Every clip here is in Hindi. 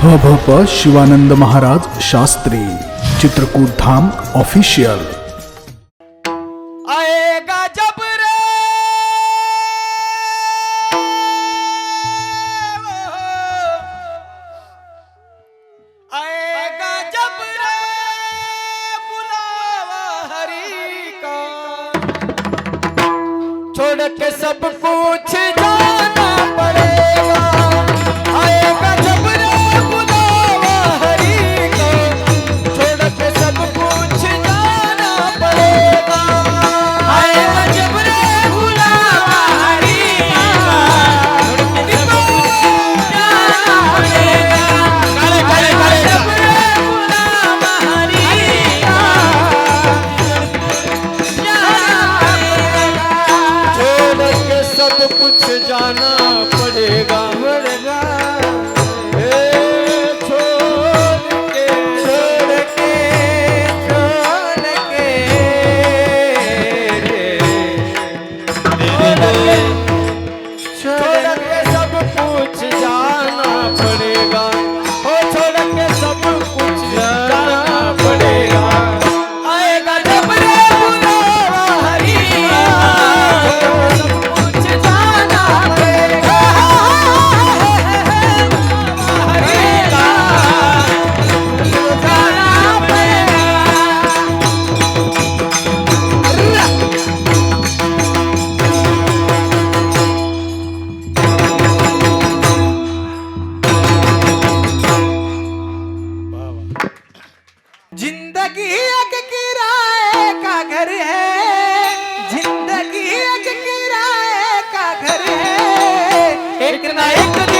ह प शिवानंद महाराज शास्त्री चित्रकूट धाम ऑफिशियल। छोड़ के सब कुछ जाना। জানা ज़िंदगी एक किराए का घर है। ज़िंदगी एक किराए का घर है। एक ना एक दिन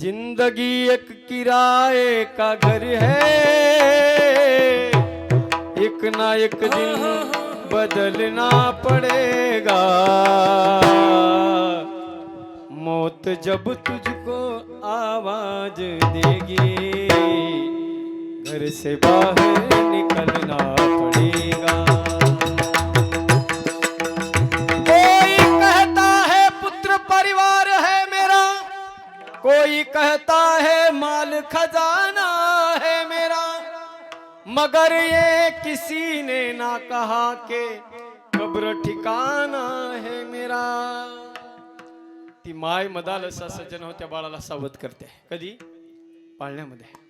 ज़िंदगी एक किराए का घर है। एक ना एक दिन बदलना पड़ेगा। मौत जब तुझको आवाज़ देगी, घर से बाहर निकलना कोई कहता है माल खजाना है मेरा मगर ये किसी ने ना कहा के कब्र ठिकाना है मेरा। ती माय मदाल असा सज्जन होत्या बाळाला सावध करते. कधी? पाळण्यामध्ये.